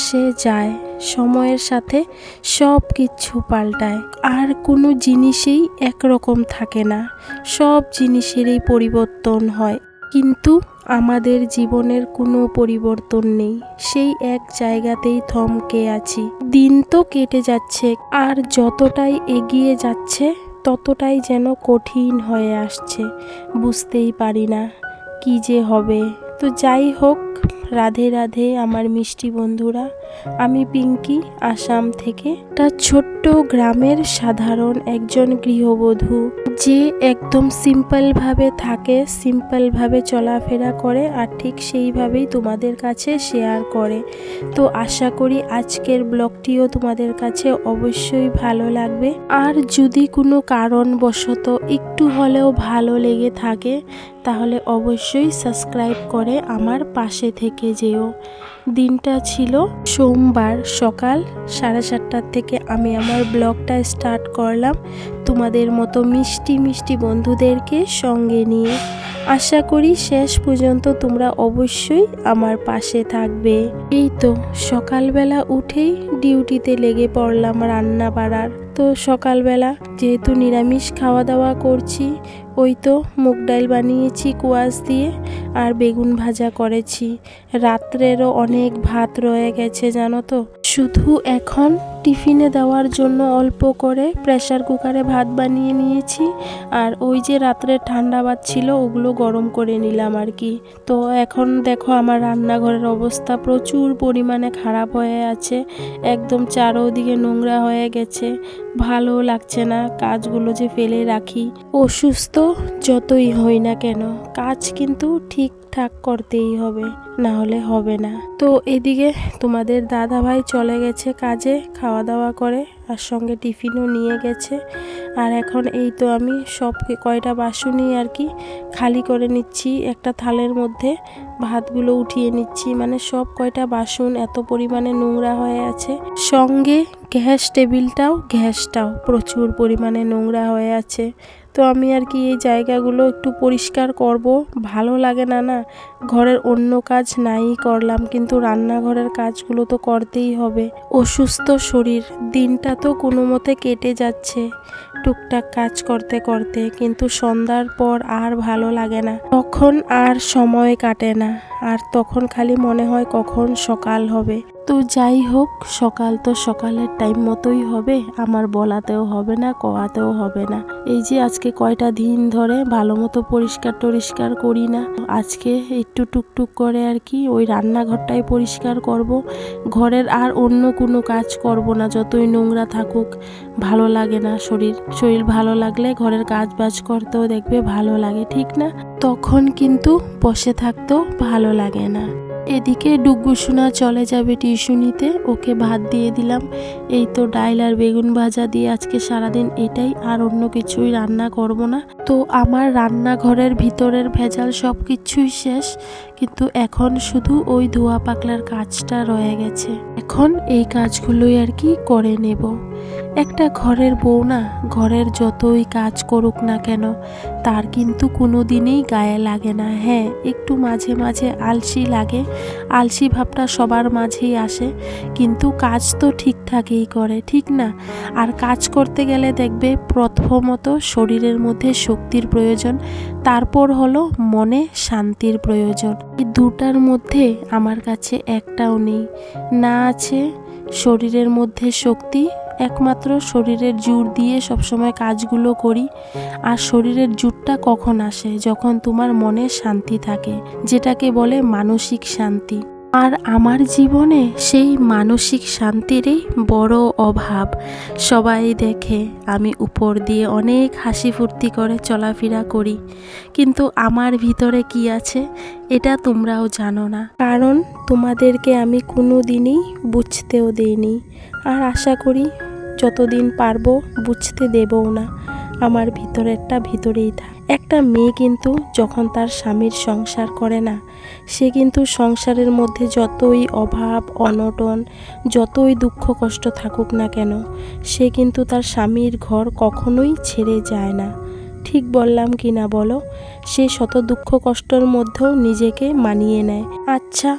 আসে যায়, সময়ের সাথে সব কিছু পাল্টায়। আর কোনো জিনিসেই একরকম থাকে না। সব জিনিসেরই পরিবর্তন হয়। কিন্তু আমাদের জীবনের কোনো পরিবর্তন নেই। সেই এক জায়গাতেই থমকে আছি। দিন তো কেটে যাচ্ছে, আর যতটাই এগিয়ে যাচ্ছে, ততটাই যেন কঠিন হয়ে আসছে। বুঝতেই পারি না, কি যে হবে। তো যাই হোক রাধে রাধে আমার মিষ্টি বন্ধুরা। আমি পিঙ্কি, আসাম থেকে। একটা ছোট্ট গ্রামের সাধারণ একজন গৃহবধূ যে একদম সিম্পলভাবে থাকে, সিম্পলভাবে চলাফেরা করে আর ঠিক সেইভাবেই তোমাদের কাছে শেয়ার করে। তো আশা করি আজকের ব্লগটিও তোমাদের কাছে অবশ্যই ভালো লাগবে। আর যদি কোনো কারণবশত একটু হলেও ভালো লেগে থাকে, তাহলে অবশ্যই সাবস্ক্রাইব করে আমার পাশে থেকে যেও। দিনটা ছিল সোমবার সকাল সাড়ে সাতটার থেকে আমি আমার ব্লগটা স্টার্ট করলাম তোমাদের মতো মিষ্টি মিষ্টি বন্ধুদেরকে সঙ্গে নিয়ে। আশা করি শেষ পর্যন্ত তোমরা অবশ্যই আমার পাশে থাকবে। এই তো সকালবেলা উঠেই ডিউটিতে লেগে পড়লাম রান্না বাড়ার তো সকালবেলা যেহেতু নিরামিষ খাওয়া দাওয়া করছি ওই তো মুগ ডাল বানিয়েছি কুয়াশ দিয়ে আর বেগুন ভাজা করেছি। রাত্রেরও অনেক ভাত রয়ে গেছে, জানো তো? শুধু এখন টিফিনে দেওয়ার জন্য অল্প করে প্রেশার কুকারে ভাত বানিয়ে নিয়েছি। আর ওই যে রাত্রে ঠান্ডা ভাত ছিল, ওগুলো গরম করে নিলাম আর কি। তো এখন দেখো আমার রান্নাঘরের অবস্থা প্রচুর পরিমাণে খারাপ হয়ে আছে। একদম চারোদিকে নোংরা হয়ে গেছে। ভালো লাগছে না কাজগুলো যে ফেলে রাখি। অসুস্থ যতই হই না কেন, কাজ কিন্তু ঠিকঠাক করতেই হবে না হলে হবে না। তো এদিকে তোমাদের দাদা ভাই চলে গেছে কাজে খাওয়া দাওয়া করে, আর সঙ্গে টিফিনও নিয়ে গেছে। আর এখন এই তো আমি সব কয়টা বাসনই আর কি খালি করে নিচ্ছি, একটা থালের মধ্যে ভাতগুলো উঠিয়ে নিচ্ছি। মানে সব কয়টা বাসন এত পরিমাণে নোংরা হয়ে আছে। সঙ্গে গ্যাস টেবিলটাও, গ্যাসটাও প্রচুর পরিমাণে নোংরা হয়ে আছে। তো আমি আর কি এই জায়গাগুলো একটু পরিষ্কার করব। ভালো লাগে না না? ঘরের অন্য কাজ নাই করলাম, কিন্তু রান্নাঘরের কাজগুলো তো করতেই হবে। অসুস্থ শরীর, দিনটা তো কোনো মতে কেটে যাচ্ছে। টুকটাক কাজ করতে করতে, কিন্তু সন্ধ্যার পর আর ভালো লাগে না। তখন আর সময় কাটে না, আর তখন খালি মনে হয় কখন সকাল হবে। তো যাই হোক, সকাল তো সকালের টাইম মতোই হবে। আমার বলাতেও হবে না কোয়াতেও হবে না। এই যে আজকে কয়টা দিন ধরে ভালো মতো পরিষ্কার টরিষ্কার করি না, আজকে একটু টুকটুক করে আর কি ওই রান্নাঘরটাই পরিষ্কার করব। ঘরের আর অন্য কোনো কাজ করব না, যতই নোংরা থাকুক, ভালো লাগে না শরীর। শরীর ভালো লাগলে ঘরের কাজ বাজ করতেও দেখবে ভালো লাগে, ঠিক না? তখন কিন্তু বসে থাকতেও ভালো লাগে না। এদিকে ডুগুসোনা চলে যাবে টিউশনিতে ওকে ভাত দিয়ে দিলাম। এই তো ডাইল আর বেগুন ভাজা দিয়ে আজকে সারাদিন এটাই আর অন্য কিছুই রান্না করব না। তো আমার রান্নাঘরের ভিতরের ভেজাল সব কিছুই শেষ, কিন্তু এখন শুধু ওই ধোয়া পাকলার কাজটা রয়ে গেছে। এখন এই কাজগুলোই আর কি করে নেব। একটা ঘরের বউ না, ঘরের যতই কাজ করুক না কেন, তার কিন্তু কোনো দিনেই গায়ে লাগে না। হ্যাঁ একটু মাঝে মাঝে আলসি লাগে, আলসি ভাবটা সবার মাঝেই আসে, কিন্তু কাজ তো ঠিকঠাকই করে, ঠিক না? আর কাজ করতে গেলে দেখবে প্রথমত শরীরের মধ্যে শক্তির প্রয়োজন, তারপর হলো মনে শান্তির প্রয়োজন। এই দুটার মধ্যে আমার কাছে একটাও নেই। না আছে শরীরের মধ্যে শক্তি, একমাত্র শরীরের জোর দিয়ে সবসময় কাজগুলো করি, আর শরীরের জোরটা কখন আসে? যখন তোমার মনে শান্তি থাকে, যেটাকে বলে মানসিক শান্তি। আর আমার জীবনে সেই মানসিক শান্তিরই বড় অভাব। সবাই দেখে আমি উপর দিয়ে অনেক হাসি ফুর্তি করে চলাফেরা করি। কিন্তু আমার ভিতরে কি আছে, এটা তোমরাও জানো না। কারণ তোমাদেরকে আমি কোনো দিনই বুঝতেও দেইনি। আর আশা করি যতদিন পারব বুঝতে দেবও না। আমার ভিতরেরটা ভিতরেই থাক। একটা মেয়ে কিন্তু যখন তার স্বামীর সংসার করে না, সে কিন্তু সংসারের মধ্যে যতই অভাব, অনটন, যতই দুঃখ, কষ্ট থাকুক না কেন, সে কিন্তু তার স্বামীর ঘর কখনোই ছেড়ে যায় না। ঠিক বললাম কি না বলো? সে শত দুঃখ, কষ্টর মধ্যেও নিজেকে মানিয়ে নেয়। আচ্ছা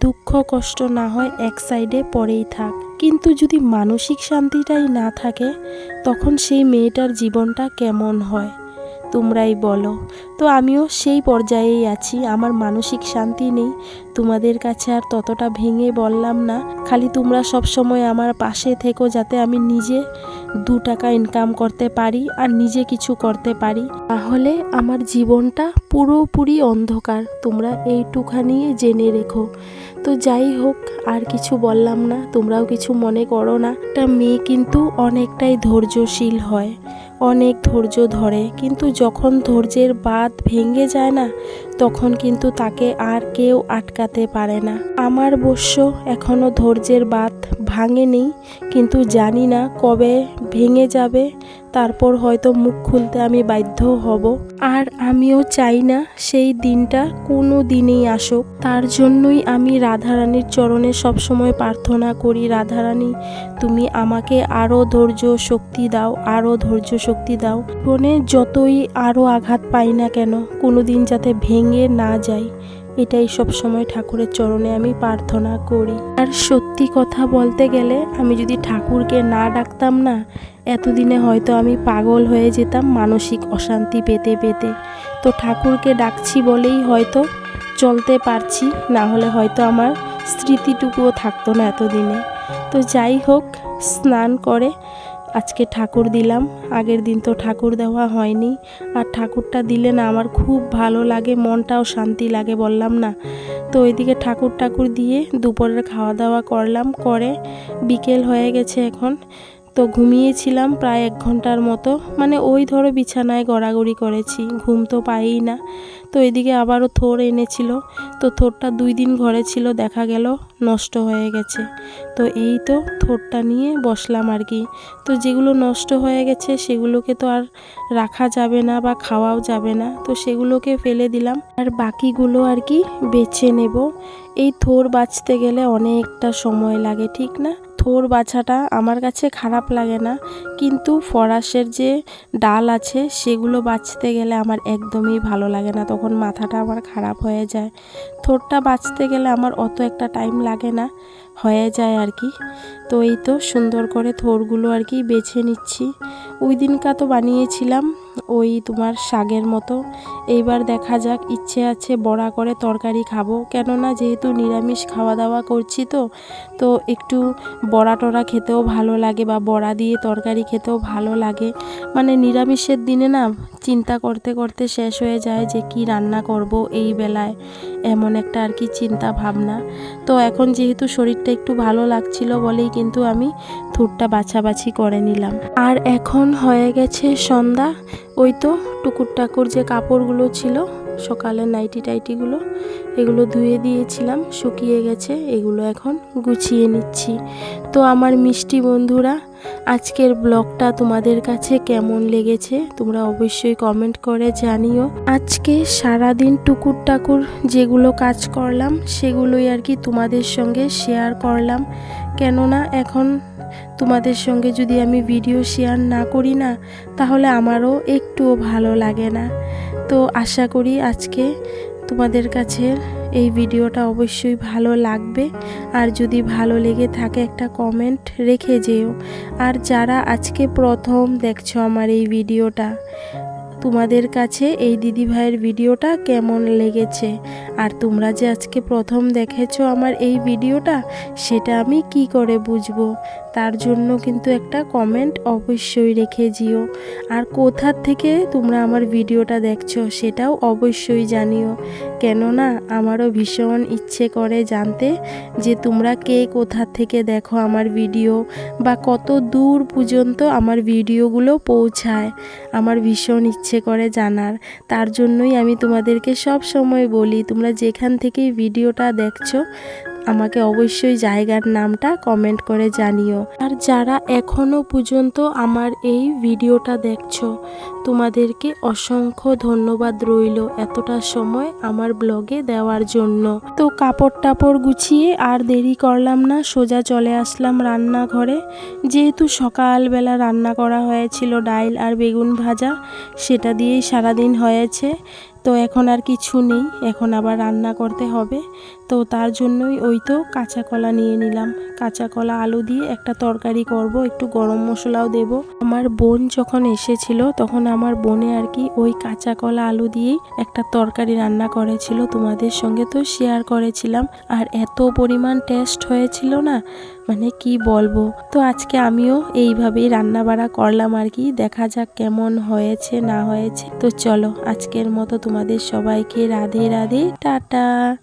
দুঃখ, কষ্ট না হয় এক সাইডে পরেই থাক। কিন্তু যদি মানসিক শান্তিটাই না থাকে তখন সেই মেয়েটার জীবনটা কেমন হয়? তোমরাই বলো। তো আমিও সেই পর্যায়েই আছি, আমার মানসিক শান্তি নেই। তোমাদের কাছে আর ততটা ভেঙে বললাম না, খালি তোমরা সব সময় আমার পাশে থেকো যাতে আমি নিজে দু টাকা ইনকাম করতে পারি আর নিজে কিছু করতে পারি। তাহলে আমার জীবনটা পুরোপুরি অন্ধকার, তোমরা এইটুখানি জেনে রেখো। তো যাই হোক, আর কিছু বললাম না, তোমরাও কিছু মনে করো না। একটা মেয়ে কিন্তু অনেকটাই ধৈর্যশীল হয়। অনেক ধৈর্য ধরে কিন্তু যখন ধৈর্যের বাঁধ ভেঙে যায় না তখন কিন্তু তাকে আর কেউ আটকাতে পারে না। আমার অবশ্য এখনও ধৈর্যের বাত ভাঙেনি, কিন্তু জানি না কবে ভেঙে যাবে, তারপর হয়তো মুখ খুলতে আমি বাধ্য হব। আর আমিও চাই না সেই দিনটা কোনো দিনেই আসুক। তার জন্যই আমি রাধারানীর চরণে সবসময় প্রার্থনা করি, রাধারানী, তুমি আমাকে আরও ধৈর্য শক্তি দাও আরও ধৈর্য শক্তি দাও। জীবনে যতই আরও আঘাত পাই না কেন, কোনো দিন যাতে ভেঙে না যায় এটাই সব সময় ঠাকুরের চরণে আমি প্রার্থনা করি। আর সত্যি কথা বলতে গেলে, আমি যদি ঠাকুরকে না ডাকতাম না, এতদিনে হয়তো আমি পাগল হয়ে যেতাম মানসিক অশান্তি পেতে পেতে। তো ঠাকুরকে ডাকছি বলেই হয়তো চলতে পারছি, না হলে হয়তো আমার স্মৃতিটুকুও থাকতো না এতদিনে। তো যাই হোক, স্নান করে আজকে ঠাকুর দিলাম, আগের দিন তো ঠাকুর দেওয়া হয়নি। আর ঠাকুরটা দিলে না আমার খুব ভালো লাগে, মনটাও শান্তি লাগে বললাম না। তো ওইদিকে ঠাকুর ঠাকুর দিয়ে দুপুরের খাওয়া দাওয়া করলাম, করে বিকেল হয়ে গেছে এখন। তো ঘুমিয়েছিলাম প্রায় এক ঘণ্টার মতো। মানে ওই ধরো বিছানায় গড়াগড়ি করেছি, ঘুম তো পাইই না। তো এদিকে আবারও থোর এনেছিল। তো থোরটা দুই দিন ঘরে ছিল, দেখা গেল নষ্ট হয়ে গেছে। তো এই তো থোরটা নিয়ে বসলাম আর কি। তো যেগুলো নষ্ট হয়ে গেছে সেগুলোকে তো আর রাখা যাবে না বা খাওয়াও যাবে না। তো সেগুলোকে ফেলে দিলাম। আর বাকিগুলো আর কি বেছে নেব। এই থোর বাছতে গেলে অনেকটা সময় লাগে, ঠিক না? থোর বাছাটা আমার কাছে খারাপ লাগে না। কিন্তু ফরাসের যে ডাল আছে, সেগুলো বাছতে গেলে আমার একদমই ভালো লাগে না। তখন মাথাটা আমার খারাপ হয়ে যায়। থোরটা বাছতে গেলে আমার অত একটা টাইম লাগে না। হয়ে যায় আর কি। তো এই তো সুন্দর করে থোরগুলো আর কি বেছে নিচ্ছি। ওই দিনকা তো বানিয়েছিলাম। ওই তোমার শাকের মতো। এইবার দেখা যাক, ইচ্ছে আছে বড়া করে তরকারি খাব। কেননা যেহেতু নিরামিষ খাওয়া দাওয়া করছি তো তো একটু বড়া টড়া খেতেও ভালো লাগে বা বড়া দিয়ে তরকারি খেতেও ভালো লাগে। মানে নিরামিষের দিনে না, চিন্তা করতে করতে শেষ হয়ে যায় যে কি রান্না করব এই বেলায়। এমন একটা আর কি চিন্তা ভাবনা তো এখন যেহেতু শরীরটা একটু ভালো লাগছিল বলেই কিন্তু আমি থুরটা বাছাবাছি করে নিলাম। আর এখন হয়ে গেছে সন্ধ্যা। ওই তো টুকুর টাকুর যে কাপড়গুলো ছিল, সকালের নাইটি টাইটিগুলো, এগুলো ধুয়ে দিয়েছিলাম, শুকিয়ে গেছে, এগুলো এখন গুছিয়ে নিচ্ছি। তো আমার মিষ্টি বন্ধুরা, আজকের ব্লগটা তোমাদের কাছে কেমন লেগেছে, তোমরা অবশ্যই কমেন্ট করে জানিও। আজকে সারাদিন টুকুর টাকুর যেগুলো কাজ করলাম, সেগুলোই আর কি তোমাদের সঙ্গে শেয়ার করলাম। কেননা এখন তোমাদের সঙ্গে যদি আমি ভিডিও শেয়ার না করি না, তাহলে আমারও একটুও ভালো লাগে না। তো আশা করি আজকে তোমাদের কাছে এই ভিডিওটা অবশ্যই ভালো লাগবে। আর যদি ভালো লেগে থাকে একটা কমেন্ট রেখে যেও। আর যারা আজকে প্রথম দেখছ আমার এই ভিডিওটা তোমাদের কাছে এই দিদি ভাইয়ের ভিডিওটা কেমন লেগেছে? আর তোমরা যে আজকে প্রথম দেখেছ আমার এই ভিডিওটা সেটা আমি কি করে বুঝব? তার জন্য কিন্তু একটা কমেন্ট অবশ্যই রেখে যেও আর কোথার থেকে তোমরা আমার ভিডিওটা দেখছ সেটাও অবশ্যই জানিও। কেননা আমারও ভীষণ ইচ্ছে করে জানতে যে তোমরা কে কোথার থেকে দেখো আমার ভিডিও বা কত দূর পর্যন্ত আমার ভিডিওগুলো পৌঁছায়। আমার ভীষণ ইচ্ছে করে জানার। তার জন্যই আমি তোমাদেরকে সব সময় বলি, তোমরা যেখান থেকেই ভিডিওটা দেখছ আমাকে অবশ্যই জায়গার নামটা কমেন্ট করে জানিও। আর যারা এখনও পর্যন্ত আমার এই ভিডিওটা দেখছ, তোমাদেরকে অসংখ্য ধন্যবাদ রইল এতটা সময় আমার ব্লগে দেওয়ার জন্য। তো কাপড় টাপড় গুছিয়ে আর দেরি করলাম না, সোজা চলে আসলাম রান্নাঘরে। যেহেতু সকালবেলা রান্না করা হয়েছিল ডাইল আর বেগুন ভাজা, সেটা দিয়েই সারাদিন হয়েছে। তো এখন আর কিছু নেই, এখন আবার রান্না করতে হবে। তো তার জন্যই ওই তো কাঁচা কলা নিয়ে নিলাম। কাঁচা কলা আলু দিয়ে একটা তরকারি করব, একটু গরম মশলাও দেব। আমার বোন যখন এসেছিল, তখন আমার বোনে আর কি ওই কাঁচা কলা আলু দিয়েই একটা তরকারি রান্না করেছিল। তোমাদের সঙ্গে তো শেয়ার করেছিলাম। আর এত পরিমাণ টেস্ট হয়েছিল না মানে কি বলব? তো আজকে আমিও এইভাবেই রান্না বাড়া করলাম আর কি। দেখা যাক কেমন হয়েছে, না হয়েছে। তো চলো, আজকের মতো তোমাদের সবাইকে রাধে রাধে, টাটা।